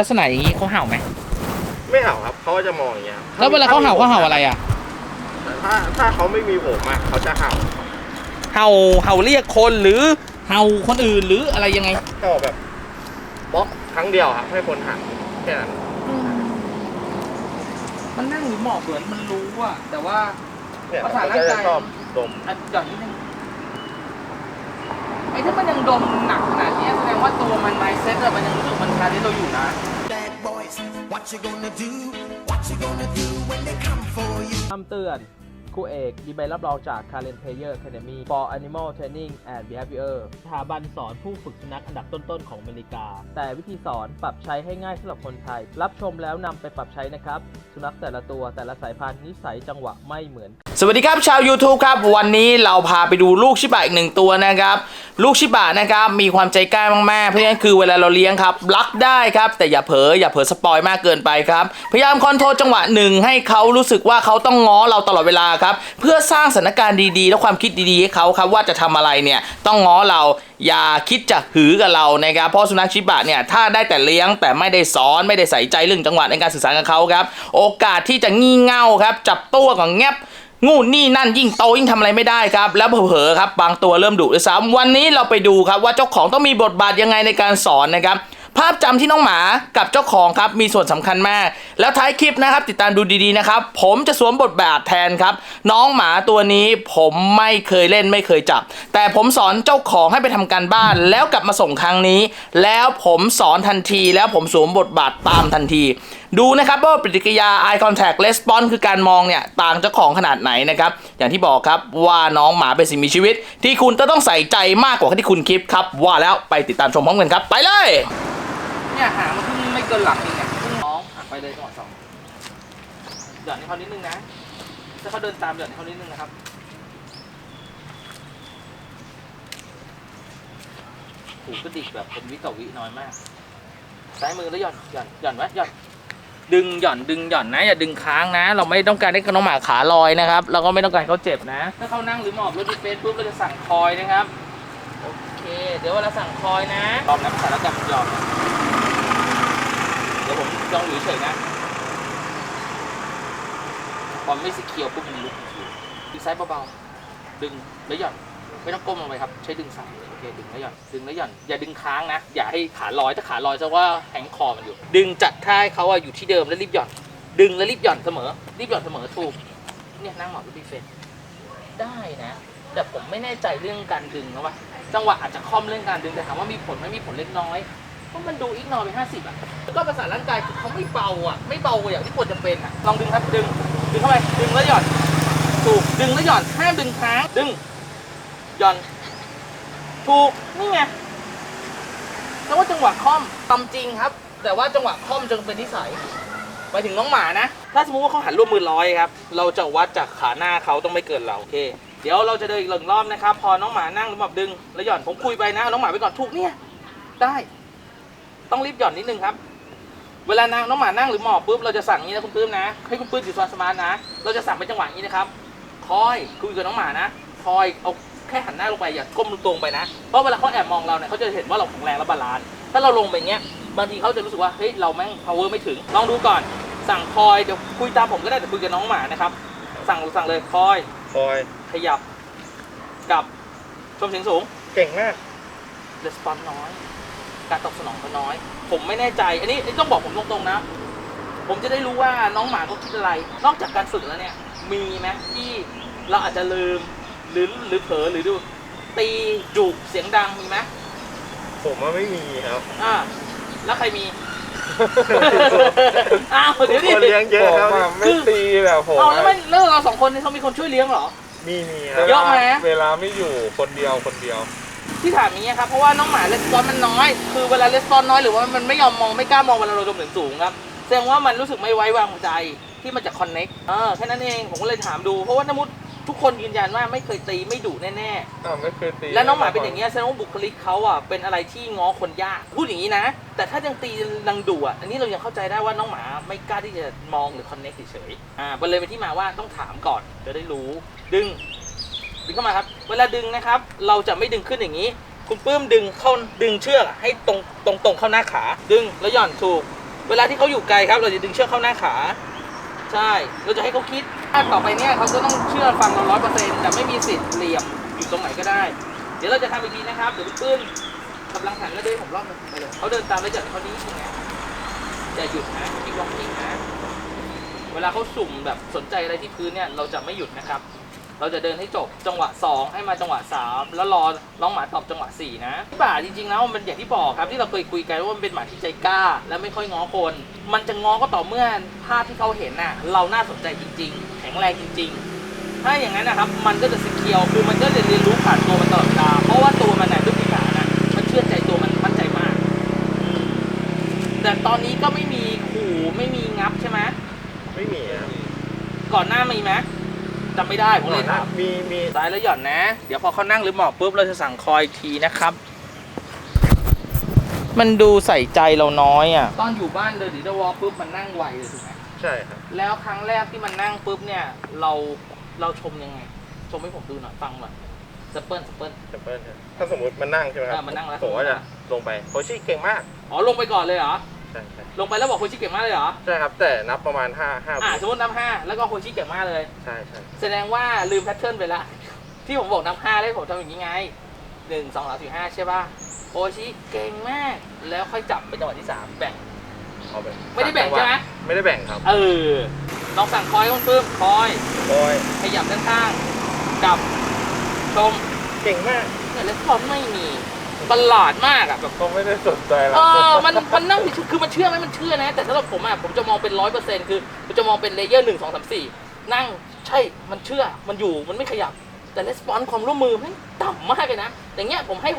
ลักษณะอย่างนี้เขาเห่าไหมไม่เห่าครับเขาก็จะมองอย่างเงี้ยแล้วเวลาเขาเห่าเขาเห่าอะไรอะ แต่ถ้าถ้าเขาไม่มีผมอะเขาจะเห่าเห่าเห่าเรียกคนหรือเห่าคนอื่นหรืออะไรยังไง เห่าแบบบล็อกครั้งเดียวครับให้คนหันแค่นั้นมันนั่งหรือหมอบเหมือนมันรู้อะแต่ว่า เนี่ยภาษาเขาร่างกายจะชอบดมอะหย่อนนิดนึงไอ้ถ้ามันยังดมหนักข งว่าตัวมันไมเซ็ตอะมันยังรู้สึกมันคาที่เราอยู่นะ bad boys. What you gonna do? What you gonna do when they come for you? คำเตือน ครูเอกมีใบรับรองจาก Karen Player Academy for Animal Training and Behavior สถาบันสอนผู้ฝึกสุนัขอันดับต้นๆของอเมริกา แต่วิธีสอนปรับใช้ให้ง่ายสำหรับคนไทย รับชมแล้วนำไปปรับใช้นะครับ สุนัขแต่ละตัวแต่ละสายพันธุ์นิสัยจังหวะไม่เหมือน สวัสดีครับชาว YouTube ครับ วันนี้เราพาไปดูลูกชิบะอีกหนึ่งตัวนะครับ ลูกชิบะนะครับมีความใจกล้ามากๆเพราะฉะนั้นคือเวลาเราเลี้ยงครับรักได้ครับแต่อย่าเผลออย่าเผลอสปอยมากเกินไปครับพยายามคอนโทรลจังหวะหนึ่งให้เขารู้สึกว่าเขาต้องง้อเราตลอดเวลาครับเพื่อสร้างสถานการณ์ดีๆ และความคิดดีๆให้เขาครับว่าจะทำอะไรเนี่ยต้องง้อเราอย่าคิดจะหือกับเรานะครับเพราะสุนัขชิบะเนี่ยถ้าได้แต่เลี้ยงแต่ไม่ได้สอนไม่ได้ใส่ใจเรื่องจังหวะในการสื่อสารกับเขาครับ โอกาสที่จะงี่เง่าครับ จับตัวกับแงบงูนี่นั่นยิ่งโตยิ่งทำอะไรไม่ได้ครับ แล้วเผลอๆครับบางตัวเริ่มดุด้วยซ้ำวันนี้เราไปดูครับว่าเจ้าของต้องมีบทบาทยังไงในการสอนนะครับ ภาพจำที่น้องหมากับเจ้าของครับมีส่วนสำคัญมาก แล้วท้ายคลิปนะครับ ติดตามดูดีๆนะครับ ผมจะสวมบทบาทแทนครับ น้องหมาตัวนี้ผมไม่เคยเล่นไม่เคยจับ แต่ผมสอนเจ้าของให้ไปทำการบ้าน แล้วกลับมาส่งครั้งนี้ แล้วผมสอนทันที แล้วผมสวมบทบาทตามทันที ดูนะครับว่าปฏิกิริยา eye contact response คือการมองเนี่ยต่างเจ้าของขนาดไหนนะครับอย่างที่บอกครับว่าน้องหมาเป็นสิ่งมีชีวิต ที่คุณจะต้องใส่ใจมากกว่าที่คุณคิดครับ ว่าแล้วไปติดตามชมพร้อมกันครับ ไปเลย เนี่ยหางมันเพิ่งไม่เกินหลังเองเนี่ยเพิ่งน้องอะไปเลยจังหวะสองหย่อนให้เขานิดนึงนะถ้าเขาเดินตามหย่อนให้เขานิดนึงนะครับหูกระดิกแบบเป็นวิต่อวิน้อยมากซ้ายมือแล้วหย่อนหย่อนหย่อนไว้หย่อนดึงหย่อนดึงหย่อนนะอย่าดึงค้างนะ เราไม่ต้องการให้น้องหมาขาลอยนะครับเราก็ไม่ต้องการให้เขาเจ็บนะ ถ้าเขานั่งหรือหมอบรถดีเฟสปุ๊บเราจะสั่งคอยนะครับโอเค เดี๋ยวเวลาสั่งคอยนะรอบน้ำสารกับหย่อนนะเดี๋ยวผมลองอยู่เฉยนะพอไม่สีเขียวปุ๊บมันลุกทีดึงซ้ายเบาๆดึงแล้วหย่อนไม่ต้องก้มลงไปครับ ใช้ดึงซ้ายโอเคดึงแล้วหย่อนดึงแล้วหย่อนอย่าดึงค้างนะ อย่าให้ขาลอยถ้าขาลอยจะว่าแหงคอมันอยู่ ดึงจัดท่าให้เขาอะอยู่ที่เดิมแล้วรีบหย่อน ดึงแล้วรีบหย่อนเสมอ รีบหย่อนเสมอถูกเนี่ยนั่งหมอบรีเฟนได้นะ แต่ผมไม่แน่ใจเรื่องการดึงนะว่าจังหวะอาจจะคล่อมเรื่องการดึงแต่ถามว่ามีผลไหมมีผลเล็กน้อย เพราะมันดูอีกนอไปห้าสิบอะแล้วก็ประสาทร่างกายเขาไม่เบาอะ ไม่เบาอย่างที่ควรจะเป็นอะ ลองดึงครับ ดึง ดึงเข้าไป ดึงแล้วหย่อน ถูก ดึงแล้วหย่อน ห้ามดึงค้าง ดึง หย่อน ถูก นี่ไง แล้วว่าจังหวะคล่อมตำจริงครับ แต่ว่าจังหวะคล่อมจนเป็นนิสัยไปถึงน้องหมานะ ถ้าสมมติว่าเขาหันร่วมมือร้อยครับ เราจะวัดจากขาหน้าเขาต้องไม่เกินเราโอเค เดี๋ยวเราจะเดินอีกหนึ่งรอบนะครับ พอน้องหมานั่งหรือหมอบดึง แล้วหย่อนผมคุยไปนะน้องหมาไปก่อนถูกเนี่ย ได้ ต้องรีบหย่อนนิดนึงครับ เวลานางน้องหมานั่งหรือหมอบปุ๊บเราจะสั่งอย่างนี้นะคุณปื้มนะ ให้คุณปื้มอยู่สมาร์ทนะ เราจะสั่งเป็นจังหวะอย่างนี้นะครับ คอยคุยกับน้องหมานะ คอยเอาแค่หันหน้าลงไปอย่าก้มตรงไปนะ เพราะเวลาเขาแอบมองเราเนี่ยเขาจะเห็นว่าเราแข็งแรงและบาลานซ์ ถ้าเราลงไปอย่างเงี้ย บางทีเขาจะรู้สึกว่าเฮ้ยเราแม่ง power ไม่ถึง ลองดูก่อน สั่งคอยเดี๋ยวคุยตามผมก็ได้แต่คุยกับน้องหมานะครับ สั่งสั่งเลยคอย คอย ขยับกลับ ชมเสียงสูง เก่งมากレスปอนน้อย การตอบสนองเขาน้อย ผมไม่แน่ใจอันนี้อันนี้ต้องบอกผมตรงๆนะ ผมจะได้รู้ว่าน้องหมาเขาคิดอะไร นอกจากการฝึกแล้วเนี่ย มีไหมที่เราอาจจะลืมหรือหรือเผลอหรือดู ตีจุกเสียงดังมีไหมผมว่าไม่มีครับอ่าแล้วใครมี อ้าวเดี๋ยวดิคนเลี้ยงเยอะครับผมอะไม่ตีแบบผมเอาแล้วอะไม่แล้วเราสองคนนี่เขามีคนช่วยเลี้ยงเหรอ มีมีคเวรับเยลาอะไหม เวลาไม่อยู่คนเดียวคนเดียว ที่ถามนี้ครับเพราะว่าน้องหมาเลสปอนมันน้อย คือเวลาเลสปอนน้อยหรือว่ามันไม่ยอมมองไม่กล้ามองเวลาเราดมถึงสูงครับแสดงว่ามันรู้สึกไม่ไว้วางใจที่มันจะคอนเน็กเออแค่นั้นเองผมก็เลยถามดูเพราะว่าน้ำมุดทุกคนยืนยันว่าไม่เคยตีไม่ดุแน่อ่ไม่เคยตีๆ แล้วน้องหมาเป็นอย่างเงี้ยแสดงว่าบุคลิกเขาอะเป็นอะไรที่ง้อคนยากพูดอย่างนี้นะ แต่ถ้ายังตีดังดุอะอันนี้เรายังเข้าใจได้ว่าน้องหมาไม่กล้าที่จะมองหรือคอนเน็กเฉยๆอ่ามเลยเป็นที่มาว่าต้องถามก่อนจะได้รู้ ดึง ดึงเข้ามาครับ เวลาดึงนะครับ เราจะไม่ดึงขึ้นอย่างนี้ คุณปื้มดึงเข้าดึงเชือกให้ตรงตรงตรงเข้าหน้าขา ดึงแล้วหย่อนถูก เวลาที่เขาอยู่ไกลครับ เราจะดึงเชือกเข้าหน้าขา ใช่ เราจะให้เขาคิดถ้าต่อไปเนี่ยเขาจะต้องเชื่อฟังเราร้อยเปอร์เซ็นต์แต่ไม่มีสิทธิ์เหลี่ยมอยู่ตรงไหนก็ได้ เดี๋ยวเราจะทำอีกทีนะครับ เดี๋ยวคุณปื้มกำลังหันแล้วเดินผมรอบนึงไปเลยเขาเดินตามแล้วจัดเขานี้ยังไงอย่าหยุดนะคิดล็อกกิ้งนะ เวลาเขาสุ่มแบบสนใจอะไรที่พื้นเนี่ย เราจะไม่หยุดนะครับ เราจะเดินให้จบจังหวะ 2 ให้มาจังหวะ 3 แล้วรอน้องหมาตอบจังหวะ 4 นะป่าจริงๆแล้วมันเป็นอย่างที่บอกครับที่เราเคยคุยกันว่ามันเป็นหมาที่ใจกล้า และไม่ค่อยง้อคน มันจะง้อก็ต่อเมื่อภาพที่เขาเห็นน่ะเราน่าสนใจจริง ๆ แข็งแรงจริง ๆ ถ้าอย่างนั้นนะครับมันก็จะสเคียวคือมันก็จะเรียนรู้ผ่านตัวมันตลอดเวลาเพราะว่าตัวมันน่ะด้วยพื้นฐานน่ะมันเชื่อใจตัวมันมั่นใจมาก แต่ตอนนี้ก็ไม่มีขู่ไม่มีงับใช่ไหมไม่มีอะก่อนหน้ามีไหม จำไม่ได้ผมเลยถามมีมีซ้ายแล้วหย่อนนะ เดี๋ยวพอเขานั่งหรือหมอบปุ๊บเราจะสั่งคอยอีกทีนะครับ มันดูใส่ใจเราน้อยอะ ตอนอยู่บ้านเดินดิจิทัลวอลปุ๊บมันนั่งไวเลยถูกไหมใช่ครับ แล้วครั้งแรกที่มันนั่งปุ๊บเนี่ย เราเราชมยังไง ชมให้ผมดูหน่อยฟังหน่อยสเปิลสเปิลแซมเปิลครับถ้าสมมติมันนั่งใช่ไหมครัอ่ามันนั่งแล้วผมก็จะลงไปโคชิเก่งมาก อ๋อลงไปก่อนเลยเหรอ ใช่ใช่ลงไปแล้วบอกโคชิเก่งมากเลยเหรอ ใช่ครับ แต่นับประมาณ5 5อ่าวิสมมตินับห้าแล้วก็โคชิเก่งมากเลย ใช่ใช่แสดงว่าลืมแพทเทิร์นไปละ ที่ผมบอกนับห้าแล้วผมทำอย่างนี้ไงหนึ่งสองสามสี่ห้าใช่ป่ะโอชิเก่งมาก แล้วค่อยจับเป็นจังหวะที่สามแบ่ง เอาไปไม่ได้แบ่งใช่ไหม ไม่ได้แบ่งครับเออลองสั่งคอยให้คุณปื้มคอยโอ้ยขยับด้านข้างจับชมเก่งมาก เนี่ยแล้วพอไม่มี ประหลาดมากอะแบบเขาไม่ได้สนใจเอเราอมันมันนั่งเฉยๆคือมันเชื่อไหมมันเชื่อนะ แต่สำหรับผมอะผมจะมองเป็นร้อยเปอร์เซ็นต์คือผมจะมองเป็นเลเยอร์หนึ่งสองสามสี่นั่งใช่มันเชื่อมันอยู่มันไม่ขยับ แต่レスปอนความร่วมมือมันต่ำมากเลยนะอย่างเงี้ยผมให้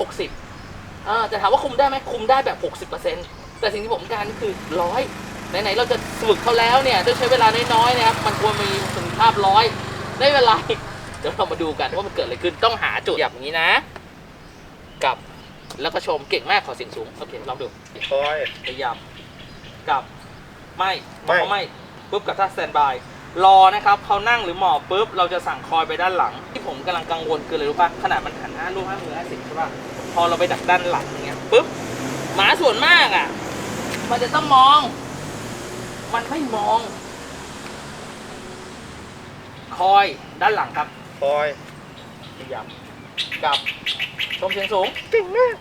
60อ่าแต่ถามว่าคุมได้ไหมคุมได้แบบ60%แต่สิ่งที่ผมการคือร้อยไหนๆเราจะฝึกเขาแล้วเนี่ยต้องใช้เวลาน้อยๆนะครับมันควรมีประสิทธิภาพร้อยได้เวลาเดี๋ยวเรามาดูกันว่ามันเกิดอะไรขึ้นต้องหาจุดอย่างนี้นะกลับ แล้วก็ชมเก่งมากขอเสียงสูง โอเค ลองดู คอย พยายามกลับไม่ไม่ไม่ไม่ปุ๊บกับท่าสแตนบายรอนะครับเขานั่งหรือหมอบปุ๊บเราจะสั่งคอยไปด้านหลัง ที่ผมกำลังกังวลคืออะไรรู้ป่ะขนาดมันหันหน้าลูกห้ามือห้าสิบใช่ป่ะพอเราไปดักด้านหลังอย่างเงี้ยปุ๊บหมาส่วนมากอะ มันจะต้องมอง มันไม่มอง คอยด้านหลังครับ คอย พยายาม กลับชมเสียงสูงเก่งมาก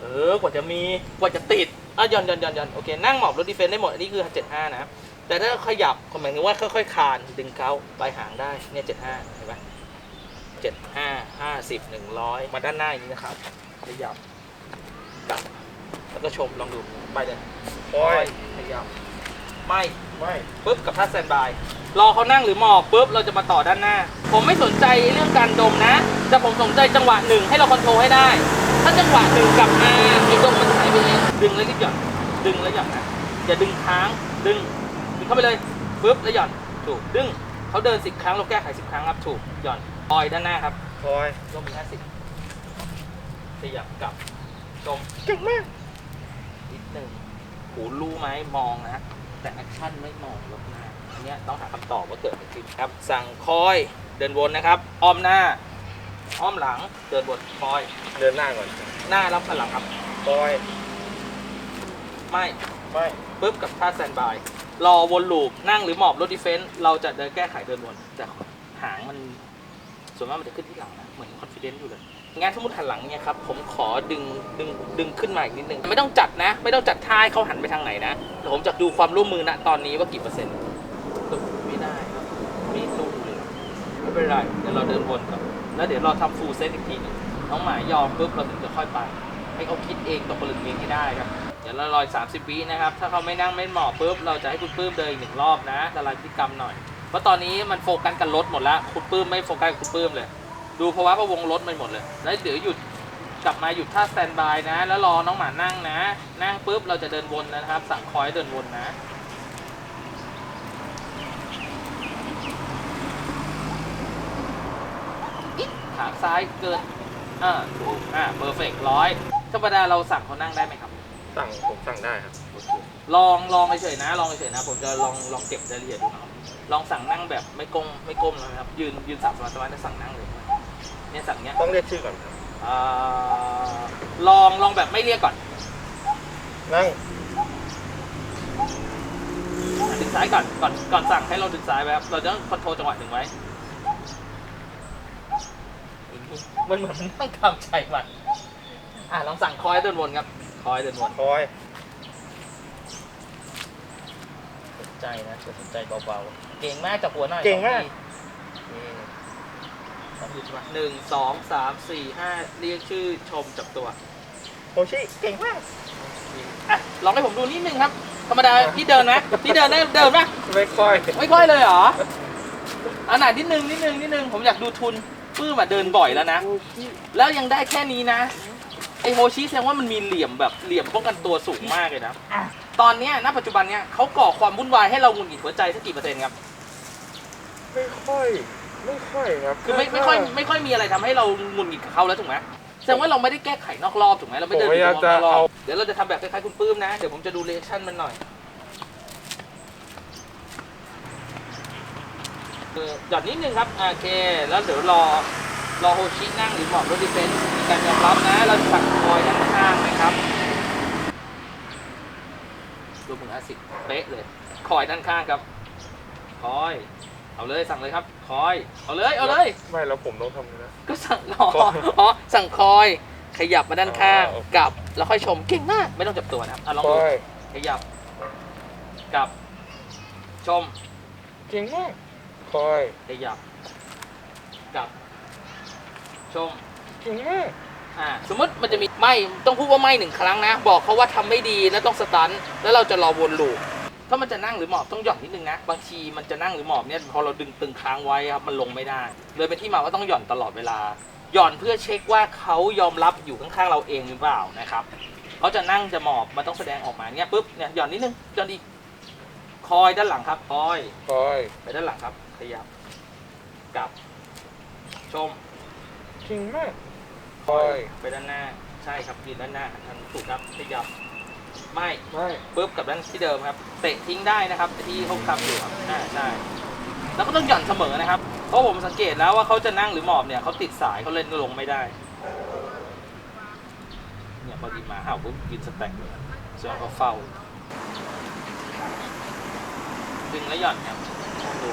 เออกว่าจะมีกว่าจะติดอะหย่อนหย่อนหย่อนหย่อนโอเคนั่งหมอบรถดีเฟนได้หมดอันนี้คือ 75 นะ แต่ถ้าขยับหมายถึงว่าค่อยๆคลานดึงเขาปลายหางได้เนี่ย75เห็นไหม75 50 100 มาด้านหน้าอย่างนี้นะครับขยับกลับแล้วก็ชมลองดูไปเลยคอยขยับไม่ ไม่ปุ๊บกับท่าสแตนบายรอเขานั่งหรือหมอบปุ๊บเราจะมาต่อด้านหน้า ผมไม่สนใจเรื่องการดมนะ แต่ผมสนใจจังหวะหนึ่งให้เราคอนโทรลให้ได้ ถ้าจังหวะหนึ่งกลับมาไอ้ดมมันหายไปเองดึงแล้วรีบหย่อนดึงแล้วหย่อนนะอย่าดึงค้างดึงดึงเข้าไปเลยปุ๊บแล้วหย่อนถูกดึงเขาเดินสิบครั้งเราแก้ไขสิบครั้งครับถูกหย่อนปล่อยด้านหน้าครับคอยร่วมมีห้าสิบขยับกลับชมเก่งมากนิดหนึ่งหูรู้ไหมมองนะ แต่แอคชั่นไม่มองลบหน้าอันเนี้ยต้องหาคำตอบว่าเกิดอะไรขึ้นครับ สั่งคอยเดินวนนะครับ อ้อมหน้า อ้อมหลังเดินวนคอย เดินหน้าก่อนหน้ารับพลังครับคอยไม่ไม่ ปุ๊บกับท่าแซนบาย รอวนลูปนั่งหรือหมอบรถดิเฟนส์เราจะเดินแก้ไขเดินวนแต่หางมัน ส่วนมากมันจะขึ้นที่หลังนะเหมือนคอนฟิเดนซ์อยู่เลยงั้นสมมติหันหลังเนี่ยครับผมขอดึงดึงดึงขึ้นมาอีกนิดนึงไม่ต้องจัดนะ ไม่ต้องจัดท่าให้เขาหันไปทางไหนนะแต่ผมจะดูความร่วมมือณตอนนี้ว่ากี่เปอร์เซ็นต์ตึ๊บไม่ได้ครับไม่สู้เลยไม่เป็นไรเดี๋ยวเราเดินวนก่อนแล้วเดี๋ยวเราทำฟูลเซตอีกทีหนึงน้องหมายอมปุ๊บเราถึงจะค่อยไป ให้เขาคิดเองตกผลึกเองให้ได้ครับเดี๋ยวเรารอย 30วินะครับถ้าเขาไม่นั่งไม่เหมาะปุ๊บเราจะให้คุณปื้มเดินอีกหนึ่งรอบนะละลายพฤติกรรมหน่อยเพ ราะตอนนี้มันโฟกัสกันรถหมดแล้วคุณปื้มไม่โฟกัสกับคุณปื้มเลย ดูภาวะพะวงรถไปหมดเลย แล้วเดี๋ยวหยุดกลับมาหยุดท่าสแตนบายนะ แล้วรอน้องหมานั่งนะ นั่งปุ๊บเราจะเดินวนนะครับ สั่งคอยเดินวนนะขาซ้ายเกินอ่าถูกอ่าเพอร์เฟกร้อยธรรมดาเราสั่งเขานั่งได้ไหมครับ สั่งผมสั่งได้ครับ ลองลองเฉยๆนะ ลองเฉยๆนะ ผมจะลองลองเก็บรายละเอียดดูนะครับ ลองสั่งนั่งแบบไม่ก้มไม่ก้มนะครับ ยืนยืนสับสมาธิแล้วสั่งนั่งเลยเนี่ยสั่งเนี้ยต้องเรียกชื่อก่อนครับอ่าลองลองแบบไม่เรียกก่อนนั่งดึงซ้ายก่อนก่อนก่อนสั่งให้เราดึงซ้ายไว้ครับเราจะต้องคอนโทรลจังหวะหนึ่งไว้มันเหมือนต้องทำใจมันอะลองสั่งคอยเดินวนครับคอยเดินวนคอยสนใจนะสนใจเบาๆ เก่งมากจับหัวหน่อยเก่งมาก สองทีต้องหยุดมาหนึ่งสองสามสี่ห้าเรียกชื่อชมจับตัวโฮชิเก่งมาก อะลองให้ผมดูนิดนึงครับ ธรรมดาพี่เดินนะพี่เดินได้เดินปะไม่ค่อยไม่ค่อยเลยเหรออันไหนนิดนึงนิดนึงนิดนึงผมอยากดูทุนปื้มอะเดินบ่อยแล้วนะ แล้วยังได้แค่นี้นะ ไอโฮชิแสดงว่ามันมีเหลี่ยมแบบเหลี่ยมป้องกันตัวสูงมากเลยนะ ตอนเนี้ยณปัจจุบันเนี้ยเขาก่อความวุ่นวายให้เราหงุดหงิดหัวใจสักกี่เปอร์เซ็นต์ครับ ไม่ค่อย ไม่ค่อยครับคือไม่ไม่ค่อยไม่ค่อยมีอะไรทำให้เราหงุดหงิดกับเขาแล้วถูกไหมแสดงว่าเราไม่ได้แก้ไขนอกรอบถูกไหมเราไม่เดินผมพยายามนจะอกรอเอาบเดี๋ยวเราจะทำแบบคล้ายๆคุณปื้มนะ เดี๋ยวผมจะดูเรีแอคชั่นมันหน่อยเออหย่อนนิดนึงครับโอเค แล้วเดี๋ยวรอรอโฮชินั่งหรือหมอบรถดิเฟนซ์มีการยอมรับนะเราจะสั่งคอยด้านข้างนะครับรวมถึงอาสิบเป๊ะเลยคอยด้านข้างครับคอย เอาเลยสั่งเลยครับ คอย เอาเลย เอาเลย ไม่แล้วผมต้องทำไงนะ ก็สั่งอ๋อคอยอ๋อสั่งคอย ขยับมาด้านข้างอ๋อกลับแล้วค่อยชมเก่งมากไม่ต้องจับตัวนะครับอะลองค่ดูอยขยับกลับ ชม เก่งมากค่อยขยับกลับ ชม เก่งมากอ่าสมมติมันจะมีไม่ต้องพูดว่าไม่หนึ่งครั้งนะ บอกเขาว่าทำไม่ดีแล้วต้องสตัน แล้วเราจะรอวนลูป ถ้ามันจะนั่งหรือหมอบต้องหย่อนนิดนึงนะ บางทีมันจะนั่งหรือหมอบเนี่ยพอเราดึงตึงค้างไว้ครับมันลงไม่ได้ เลยเป็นที่มาว่าต้องหย่อนตลอดเวลา หย่อนเพื่อเช็คว่าเขายอมรับอยู่ข้างๆเราเองหรือเปล่านะครับเขาจะนั่งจะหมอบมันต้องแสดงออกมาเนี่ยปุ๊บเนี่ยหย่อนนิดนึงหย่อนอีกคอยด้านหลังครับ คอยค่อยไปด้านหลังครับ ขยับกลับ ชมเก่งมากค่อย ไปด้านหน้า ใช่ครับยืนด้านหน้าทางถูกครับขยับ ไม่ไม่ปุ๊บกลับด้านที่เดิมครับเตะทิ้งได้นะครับที่เขาทำอยู่ครับอ่าใช่แล้วก็ต้องหย่อนเสมอนะครับเพราะผมสังเกตแล้วว่าเขาจะนั่งหรือหมอบเนี่ยเขาติดสายเขาเล่นลงไม่ได้เนี่ยพอดีมาห้าวปุ๊บยืนสแต็กเลยส่วนเขาเฝ้าดึงแล้วหย่อนครับดู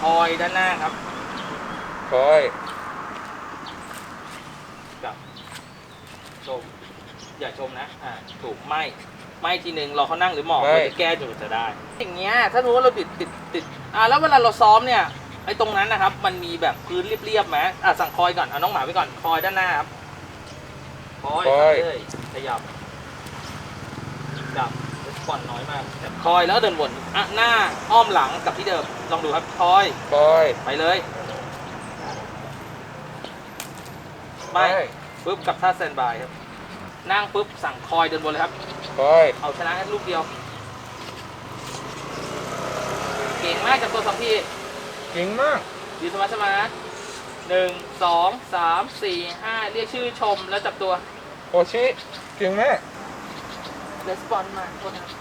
คอยด้านหน้าครับค่อยกับชม อย่าชมนะ อ่า ถูกไม่ไม่ทีหนึ่งรอเขานั่งหรือหมอบเราจะแก้จุดจะได้ อย่างเงี้ย ถ้ารู้ว่าเราติดติดติด อ่า แล้วเวลาเราซ้อมเนี่ย ไอ้ตรงนั้นนะครับ มันมีแบบพื้นเรียบๆไหมอะสั่งคอยก่อน เอาน้องหมาไว้ก่อน คอยด้านหน้าครับ คอยสั่งเลยขยับจับผ่อนน้อยมาก คอยแล้วเดินวน อะ หน้า อ้อมหลังกลับที่เดิม ลองดูครับ คอยค่อยไปเลย ไป ปุ๊บกลับท่าสแตนบายครับ นั่งปุ๊บสั่งคอยเดินบนเลยครับ ค่อย เอาชนะแค่ลูกเดียว เก่งมากจากตัวสองที เก่งมาก ยืนสมาร์ทสมาร์ทหนึ่งสองสามสี่ห้าเรียกชื่อชมแล้วจับตัว โฮชิเก่งมาก レスปอนมาโทษนะครับ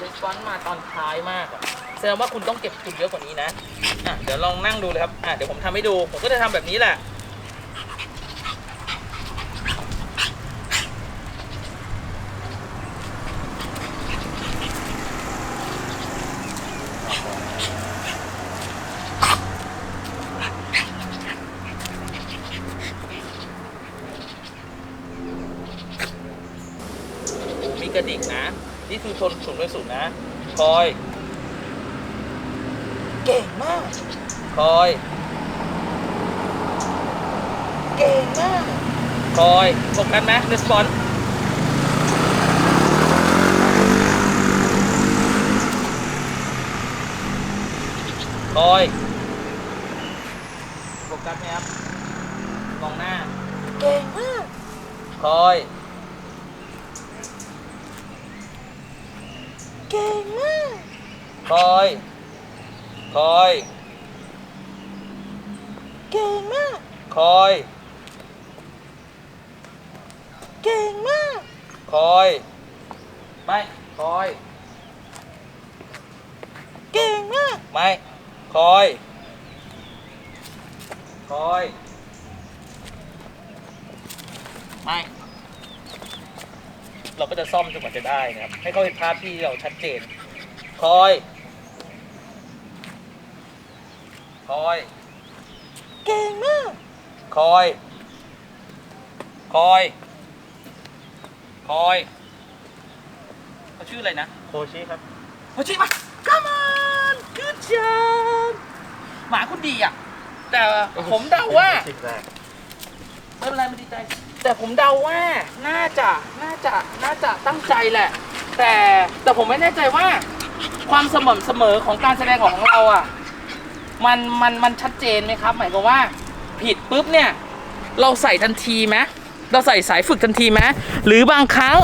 レスปอนมาตอนท้ายมากอะแสดงว่าคุณต้องเก็บจุดเยอะกว่านี้นะ อ่ะ เดี๋ยวลองนั่งดูเลยครับ อ่ะ เดี๋ยวผมทำให้ดู ผมก็จะทำแบบนี้แหละ ชนสูงด้วยสูงนะ คอย เก่งมาก คอย เก่งมาก คอยโฟกัสไหมรีสปอนคอยโฟกัสไหมครับ มองหน้า เก่งมาก คอย เก่งมาก คอย คอย เก่งมาก คอย เก่งมาก คอย ไม่ คอย เก่งมาก ไม่ คอย คอยคไม่ เราก็จะซ่อมจนกว่าจะได้นะครับ ให้เขาเห็นภาพที่เราชัดเจน คอย คอย เก่งมาก คอย คอย คอย เขาชื่ออะไรนะโคชิครับโอชิมา come on good job หมาคุณดีอะ แต่ผมเดาว่าจิตแรกไม่เป็นไรไม่ดีใจ แต่ผมเดาว่าน่าจะน่าจะน่าจะตั้งใจแหละ แต่แต่ผมไม่แน่ใจว่า ความสม่ำเสมอของการแสดงออกของเราอะ มันมันมันชัดเจนไหมครับ หมายความว่า ผิดปุ๊บเนี่ย เราใส่ทันทีไหมเราใส่สายฝึกทันทีไหมหรือบางครั้ง